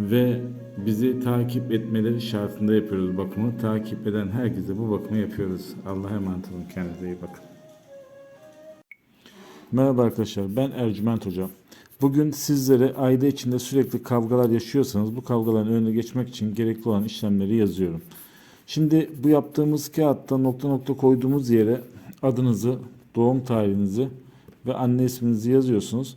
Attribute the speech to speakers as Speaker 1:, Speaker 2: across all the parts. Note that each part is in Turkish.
Speaker 1: Ve bizi takip etmeleri şartında yapıyoruz bakımı. Takip eden herkese bu bakımı yapıyoruz. Allah'a emanet olun. Kendinize iyi bakın. Merhaba arkadaşlar, ben Ercüment Hoca. Bugün sizlere aile içinde sürekli kavgalar yaşıyorsanız bu kavgaların önüne geçmek için gerekli olan işlemleri yazıyorum. Şimdi bu yaptığımız kağıtta nokta nokta koyduğumuz yere adınızı, doğum tarihinizi ve anne isminizi yazıyorsunuz.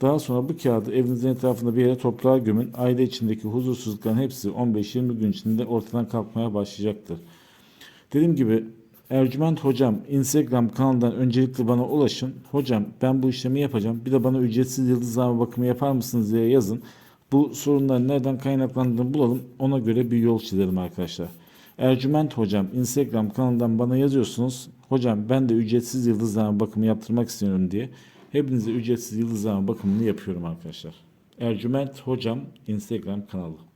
Speaker 1: Daha sonra bu kağıdı evinizin etrafında bir yere toprağa gömün. Aile içindeki huzursuzlukların hepsi 15-20 gün içinde ortadan kalkmaya başlayacaktır. Dediğim gibi Ercüment Hocam Instagram kanalından öncelikle bana ulaşın. Hocam ben bu işlemi yapacağım. Bir de bana ücretsiz yıldızlama bakımı yapar mısınız diye yazın. Bu sorunların nereden kaynaklandığını bulalım. Ona göre bir yol çizelim arkadaşlar. Ercüment Hocam Instagram kanalından bana yazıyorsunuz. Hocam ben de ücretsiz yıldızlama bakımı yaptırmak istiyorum diye. Hepinize ücretsiz yıldızlama bakımını yapıyorum arkadaşlar. Ercüment Hocam Instagram kanalı.